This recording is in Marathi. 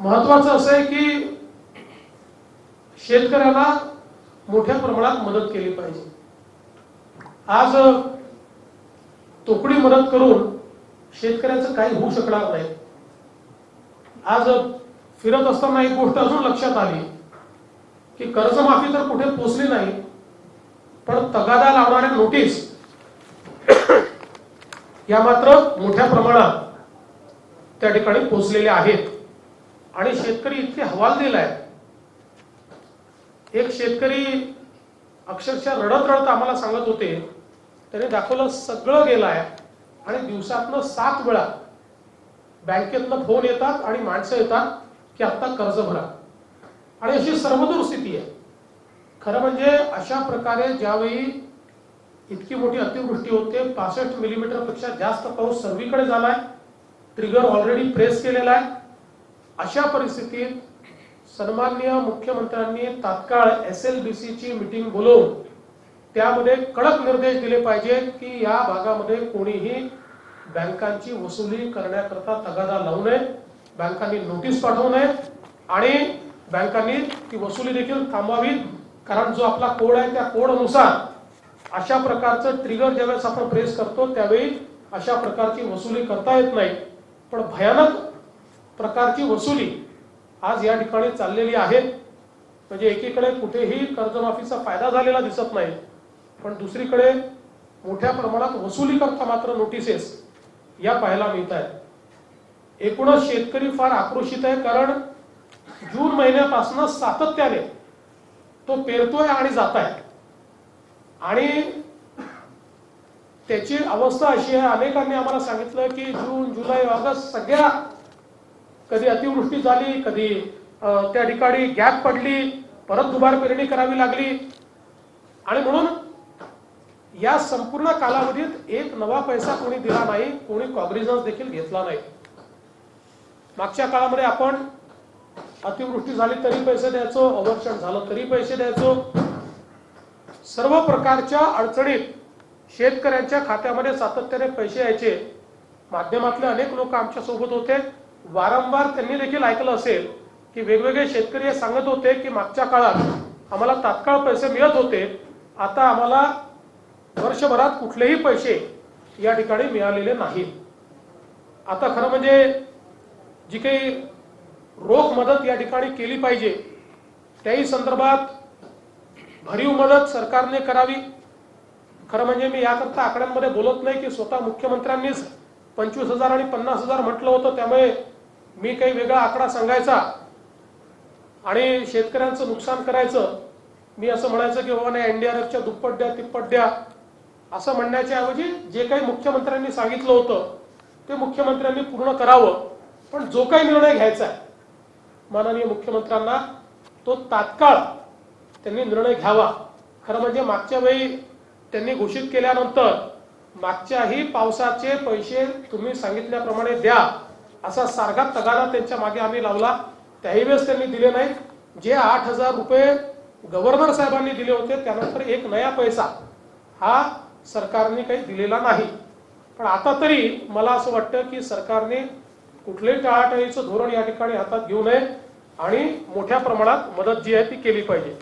महत्वाचं असं आहे की शेतकऱ्याला मोठ्या प्रमाणात मदत केली पाहिजे. आज तोकडी मदत करून शेतकऱ्याचं काही होऊ शकणार नाही. आज फिरत असताना एक गोष्ट अजून लक्षात आली की कर्जमाफी तर कुठे पोचली नाही पण तगादा लावणाऱ्या नोटीस या मात्र मोठ्या प्रमाणात त्या ठिकाणी पोचलेल्या आहेत. आणि शेतकरी इतके हवाल दिलाय एक शेतकरी अक्षरशः रडत रडत आम्हाला सांगत होते त्याने दाखवलं सगळं गेलाय आणि दिवसातनं सात वेळा बँकेतनं फोन येतात आणि माणसं येतात की आत्ता कर्ज भरा. आणि अशी सर्वदूर स्थिती आहे. खरं म्हणजे अशा प्रकारे ज्यावेळी इतकी मोठी अतिवृष्टी होते पासष्ट मिलीमीटरपेक्षा जास्त पाऊस सर्वीकडे झालाय ट्रिगर ऑलरेडी प्रेस केलेला आहे. अशा परिस्थितीत सन्मान्य मुख्यमंत्र्यांनी तात्काळ एस एल बी ची मिटिंग बोलवून त्यामध्ये कडक निर्देश दिले पाहिजेत की या भागामध्ये कोणीही बँकांची वसुली करण्याकरता तगादा लावू नये बँकांनी नोटीस पाठवू नये आणि बँकांनी ती वसुली देखील थांबवावी कारण जो आपला कोड आहे त्या कोड अनुसार अशा प्रकारचं ट्रिगर ज्यावेळेस आपण प्रेस करतो त्यावेळी अशा प्रकारची वसुली करता येत नाही. पण भयानक प्रकारची वसुली आज या ठिकाणी चाललेली आहे. म्हणजे एकीकडे कुठेही कर्जमाफीचा फायदा झालेला दिसत नाही पण दुसरीकडे मोठ्या प्रमाणात वसुली करता मात्र नोटिसेस या पाहायला मिळत आहेत. एकूणच शेतकरी फार आक्रोशित आहे कारण जून महिन्यापासून सातत्याने तो पेरतोय आणि जात आहे आणि त्याची अवस्था अशी आहे अनेकांनी आम्हाला सांगितलं की जून जुलै ऑगस्ट सगळ्या कधी अतिवृष्टी झाली कधी त्या ठिकाणी गॅप पडली परत दुबार पेरणी करावी लागली. आणि म्हणून या संपूर्ण कालावधीत एक नवा पैसा कोणी दिला नाही कोणी कॉग्रिझन्स देखील घेतला नाही. मागच्या काळामध्ये आपण अतिवृष्टी झाली तरी पैसे द्यायचो अवर्षण झालं तरी पैसे द्यायचो. सर्व प्रकारच्या अडचणीत शेतकऱ्यांच्या खात्यामध्ये सातत्याने पैसे यायचे. माध्यमातले अनेक लोक आमच्यासोबत होते. वारंवार त्यांनी देखील ऐकलं असेल की वेगवेगळे शेतकरी हे सांगत होते की मागच्या काळात आम्हाला तात्काळ पैसे मिळत होते. आता आम्हाला वर्षभरात कुठलेही पैसे या ठिकाणी मिळालेले नाहीत. आता खरं म्हणजे जी काही रोख मदत या ठिकाणी केली पाहिजे त्याही संदर्भात भरीव मदत सरकारने करावी. खरं म्हणजे मी याकरता आकड्यांमध्ये बोलत नाही की स्वतः मुख्यमंत्र्यांनीच पंचवीस हजार आणि पन्नास हजार म्हटलं होतं त्यामुळे मी काही वेगळा आकडा सांगायचा आणि शेतकऱ्यांचं नुकसान करायचं मी असं म्हणायचं की बाबा नाही एनडीआरएफच्या दुप्पट द्या तिप्पट द्या. असं म्हणण्याच्या ऐवजी जे काही मुख्यमंत्र्यांनी सांगितलं होतं ते मुख्यमंत्र्यांनी पूर्ण करावं. पण जो काही निर्णय घ्यायचा आहे माननीय मुख्यमंत्र्यांना तो तात्काळ त्यांनी निर्णय घ्यावा. खरं म्हणजे मागच्या वेळी त्यांनी घोषित केल्यानंतर मागच्याही पावसाचे पैसे तुम्ही सांगितल्याप्रमाणे द्या. असा सारखा तगादा त्यांच्या मागे आम्ही लावला. त्याही वेळेस त्यांनी दिले नाहीत जे आठ हजार रुपये गव्हर्नर साहेबांनी दिले होते त्यानंतर एक नया पैसा हा सरकारने काही दिलेला नाही. पण आता तरी मला असं वाटतं की सरकारने कुठलेही टाळाटाळीचं धोरण या ठिकाणी हातात घेऊ नये आणि मोठ्या प्रमाणात मदत जी आहे ती केली पाहिजे.